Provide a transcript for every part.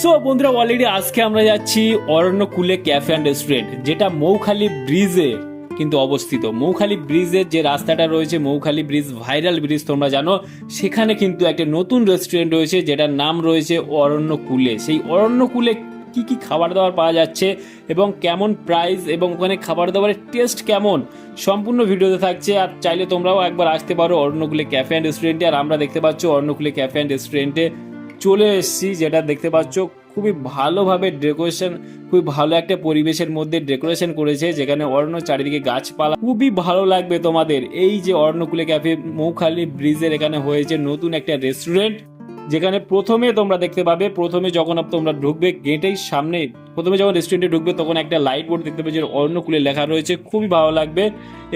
So বন্ধুরা already আজকে আমরা যাচ্ছি অরণ্যকুলে ক্যাফে অ্যান্ড রেস্টুরেন্ট যেটা মৌখালি ব্রিজে কিন্তু অবস্থিত। মৌখালি ব্রিজের যে রাস্তাটা রয়েছে, মৌখালি ব্রিজ ভাইরাল ব্রিজ তোমরা জানো, সেখানে কিন্তু একটা নতুন রেস্টুরেন্ট রয়েছে, যেটার নাম রয়েছে অরণ্যকুলে। সেই অরণ্যকুলে কি কি খাবার দাবার পাওয়া যাচ্ছে এবং কেমন প্রাইস এবং ওখানে খাবার দাবারের টেস্ট কেমন, সম্পূর্ণ ভিডিওতে থাকছে। আর চাইলে তোমরাও একবার আসতে পারো অরণ্যকুলে ক্যাফে অ্যান্ড রেস্টুরেন্টে আর আমরা দেখতে পাচ্ছ অরণ্যকুলে ক্যাফে অ্যান্ড রেস্টুরেন্টে চলে এসেছি, যেটা দেখতে পাচ্ছ খুবই ভালোভাবে ডেকোরেশন খুবই ভালো একটা পরিবেশের মধ্যে ডেকোরেশন করেছে, যেখানে অরণ্য চারিদিকে গাছপালা। খুবই ভালো লাগবে তোমাদের। এই যে অরণ্যকুলে ক্যাফে মৌখালি ব্রিজের এখানে হয়েছে নতুন একটা রেস্টুরেন্ট যেখানে প্রথমে তোমরা দেখতে পাবে, প্রথমে যখন তোমরা ঢুকবে গেটেই সামনে, প্রথমে যখন রেস্টুরেন্টে ঢুকবে, তখন একটা লাইট বোর্ড দেখতে পাবে যে অরণ্যকুলে লেখা রয়েছে, খুবই ভালো লাগবে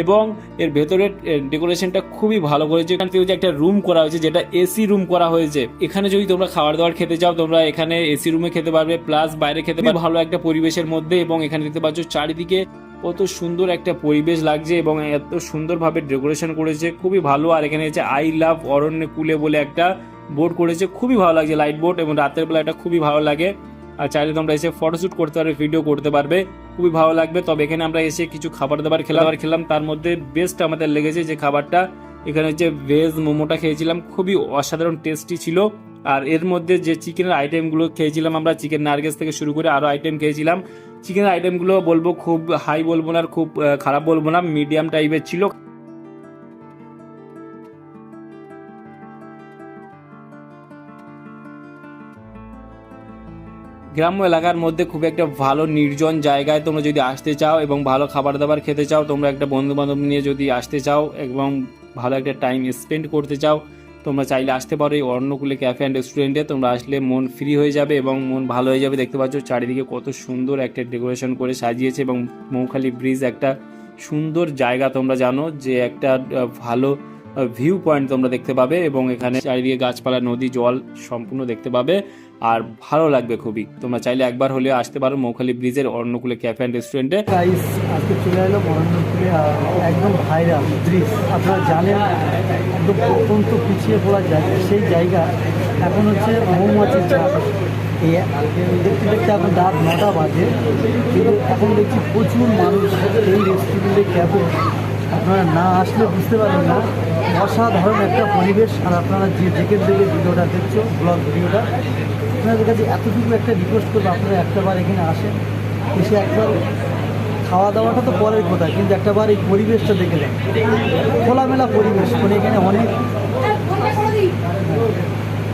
এবং এর ভেতরের ডেকোরেশনটা খুবই ভালো করেছে। এখান থেকে একটা রুম করা হয়েছে, যেটা এসি রুম করা হয়েছে। এখানে যদি তোমরা খাবার দাবার খেতে চাও, তোমরা এখানে এসি রুমে খেতে পারবে প্লাস বাইরে খেতে পারবে। ভালো একটা পরিবেশের মধ্যে এবং এখানে দেখতে পাচ্ছ চারিদিকে কত সুন্দর একটা পরিবেশ লাগছে এবং এত সুন্দরভাবে ডেকোরেশন করেছে, খুবই ভালো। আর এখানে হচ্ছে আই লাভ অরণ্য কুলে বলে একটা বোর্ড করেছে, খুবই ভালো লাগছে লাইট বোর্ড এবং রাতের বেলা এটা খুবই ভালো লাগে। আর চাইলে তোমরা এসে ফটোশ্যুট করতে পারবে ভিডিও করতে পারবে, খুবই ভালো লাগবে। তবে এখানে আমরা এসে কিছু খাবার দাবার খেলাম। আর খেলাম, তার মধ্যে বেস্ট আমাদের লেগেছে যে খাবারটা, এখানে যে ভেজ মোমোটা খেয়েছিলাম, খুবই অসাধারণ টেস্টি ছিল। আর এর মধ্যে যে চিকেনের আইটেমগুলো খেয়েছিলাম আমরা চিকেন নার্গেস থেকে শুরু করে আরও আইটেম খেয়েছিলাম। চিকেনের আইটেমগুলো বলব খুব হাই বলব না আর খুব খারাপ বলব না মিডিয়াম টাইপের ছিল। গ্রাম্য এলাকার মধ্যে খুব একটা ভালো নির্জন জায়গায় তোমরা যদি আসতে চাও এবং ভালো খাবার দাবার খেতে চাও, তোমরা একটা বন্ধু বান্ধব নিয়ে যদি আসতে চাও এবং ভালো একটা টাইম স্পেন্ড করতে চাও, তোমরা চাইলে আসতে পারো এই অরণ্যকুলে ক্যাফে অ্যান্ড রেস্টুরেন্টে তোমরা আসলে মন ফ্রি হয়ে যাবে এবং মন ভালো হয়ে যাবে। দেখতে পাচ্ছ চারিদিকে কত সুন্দর একটা ডেকোরেশন করে সাজিয়েছে এবং মৌখালি ব্রিজ একটা সুন্দর জায়গা তোমরা জানো যে একটা ভালো ভিউ পয়েন্ট তোমরা দেখতে পাবে এবং এখানে চারিদিকে গাছপালা, নদী, জল সম্পূর্ণ দেখতে পাবে। আর ভালো লাগবে খুবই। তোমরা চাইলে একবার হলেও আসতে পারো মৌখালি ব্রিজের অর্ণকুলে ক্যাফে অ্যান্ড রেস্টুরেন্টে। আজকে চলে এলো মহেন্দ্রপুরে একদম ভাইরাল ব্রিজ। আপনারা জানেন, একদম অত্যন্ত পিছিয়ে পড়া জায়গা। সেই জায়গা এখন হচ্ছে মৌমাছির চাষ দেখতে দেখতে এখন রাত নটা বাজে। কিন্তু এখন দেখছি প্রচুর মানুষ এই রেস্টুরেন্টে ক্যাফে আপনারা না আসলে বুঝতে পারবেন না। অসাধারণ একটা পরিবেশ। আর আপনারা যে যেখান থেকে ভিডিওটা দেখছ ব্লগ ভিডিওটা আপনাদের কাছে এতটুকু একটা রিকোয়েস্ট করব, আপনারা একটাবার এখানে আসেন, এসে একবার খাওয়া দাওয়াটা তো পরের কথা, কিন্তু একটাবার এই পরিবেশটা দেখে যান খোলামেলা পরিবেশ মানে এখানে অনেক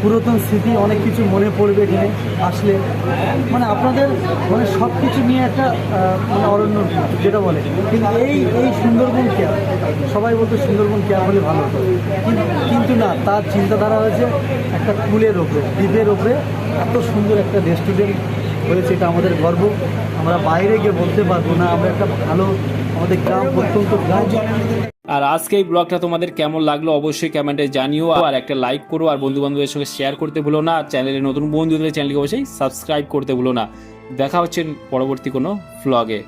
পুরাতন স্মৃতি অনেক কিছু মনে পড়বে এখানে, আসলে। মানে আপনাদের মানে সব কিছু নিয়ে একটা মানে অরণ্য যেটা বলে। কিন্তু এই এই সুন্দরবন কেয়ার, সবাই বলতো সুন্দরবন কেয়ার হলে ভালো হতো। কিন্তু- কিন্তু না, তার চিন্তাধারা হয়েছে একটা কুলের ওপরে দ্বীপের ওপরে এত সুন্দর একটা রেস্টুরেন্ট হয়েছে এটা আমাদের গর্ব। আমরা বাইরে গিয়ে বলতে পারব না, আমরা একটা ভালো আমাদের গ্রাম অত্যন্ত আর আজকে এই ব্লগটা তোমাদের কেমন লাগল অবশ্যই কমেন্টে জানিও, আর একটা লাইক করো, আর বন্ধু বান্ধবের সঙ্গে শেয়ার করতে ভুলো না আর চ্যানেলে নতুন বন্ধু হলে চ্যানেলকে অবশ্যই সাবস্ক্রাইব করতে ভুলো না। দেখা হচ্ছে পরবর্তী কোনো ব্লগে